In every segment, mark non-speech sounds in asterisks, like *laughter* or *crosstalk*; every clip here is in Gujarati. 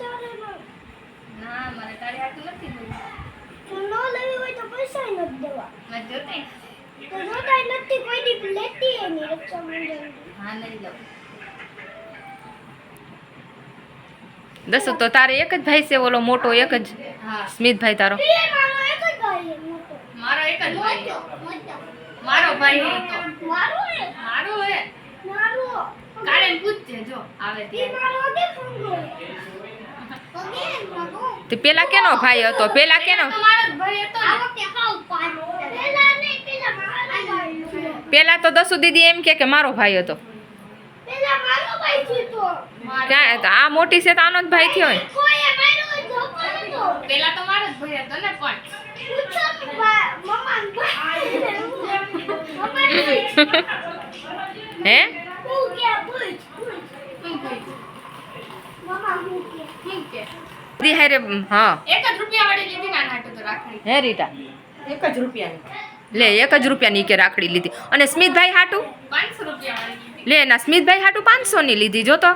તારે ન ના મારે તારી હાટું નથી બોલવું તું ન લેવી હોય તો પૈસા નથી દેવા મેં જોતે તો જોતા નથી કોઈ દી લેતી એ નહીં રક્ષાબંધન હા નહીં લઉં દસુ તો તારે એક જ ભાઈ છે ઓલો મોટો એક જ હા સ્મિતભાઈ તારો એ મારો એક જ ભાઈ છે મોટો મારો એક જ ભાઈ છે. મોટો મોટો મારો ભાઈ હે તો મારો હે મારો હે મારો કાલે ને પૂછજે જો આવે એ ત્યારે મારો અગે ફંગો હે અગે મારો તે પેલા કેનો ભાઈ હતો? પેલા કેનો? પેલા તો દસુ દીદી એમ કે મારો ભાઈ હતો. ક્યાં આ મોટી છે તો આનો જ ભાઈ થયો ને પેલા તો મારો જ ભાઈ હતો પણ. *laughs* *laughs* હે હું કે પૂછ પૂછ શું કહ્યું? મમ્મા હું કે શું કે દી હારે હા. એક જ રૂપિયા વાળી લીધી ના નાટો તો રાખડી. હે રીટા? એક જ રૂપિયાની. લે એક જ રૂપિયાની કે રાખડી લીધી. અને સ્મિતભાઈ હાટુ? પાંચસો રૂપિયા વાળી લે ના સ્મિતભાઈ હાટુ પાંચસો ની લીધી જો તો.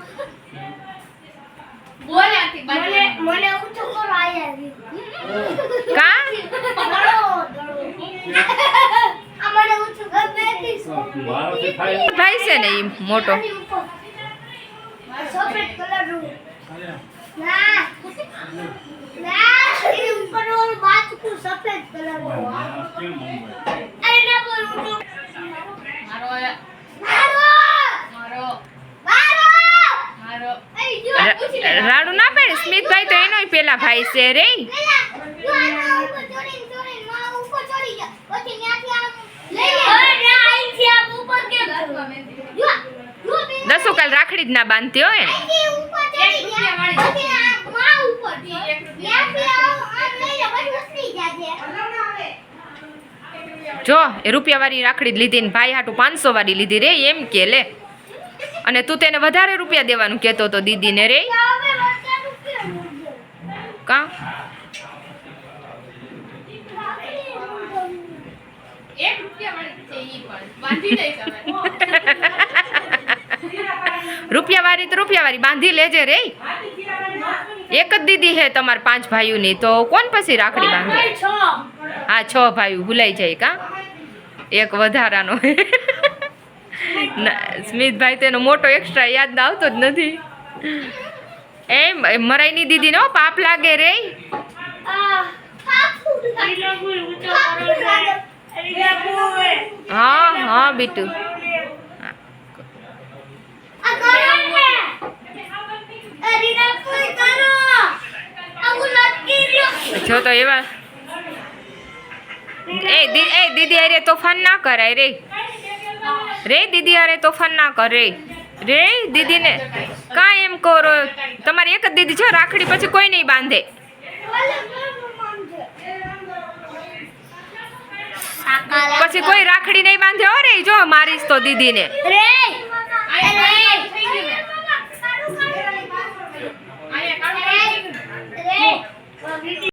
બોલ્યાથી મને બાજુ. મને ઊંચો કરો આયા કા? ભાઈ છે. ને એ મોટો. રાડુ ના પાડે? સ્મિતભાઈ તો એનોય પેલા ભાઈ છે રે. દસુ કાલ રાખડી જ ના બાંધતી હોય ને અહીંથી ઉપર ચડી રૂપિયા જા વાળી પછી આ માં ઉપર એક રૂપિયા ત્યાંથી આમ આમ લઈ લે પછી ઉતરી જાજે જો એ રૂપિયાવાળી રાખડી જ લીધી ને ભાઈ હાટું પાંચસો વાળી લીધી રે એમ કે લે. અને તું તેને વધારે રૂપિયા દેવાનું કહેતો તો દીદીને રે? કા? રૂપિયાવાળી રૂપિયા વાળી તો રૂપિયા વાળી બાંધી લેજે રે. એક જ દીદી હે તમારા પાંચ ભાઈઓની તો કોણ પછી રાખડી બાંધે? હા છ ભાઈ ભૂલાઈ જાય કા? એક વધારાનો. સ્મિતભાઈ તેનો મોટો એક્સ્ટ્રા યાદ આવતો જ નથી. એમ મરાઈની દીદીનો પાપ લાગે રે. હા હા બીટુ. જો તો એવા એ એ દીદી અરે તોફાન ના કરાય રે. રે દીદી અરે તોફાન ના કર રે. રે દીદીને કા એમ કરો. તમારી એક જ દીદી છે રાખડી પછી કોઈ નહીં બાંધે. પછી કોઈ રાખડી નહીં બાંધે હો રે જો મારીશ તો દીદીને. રે.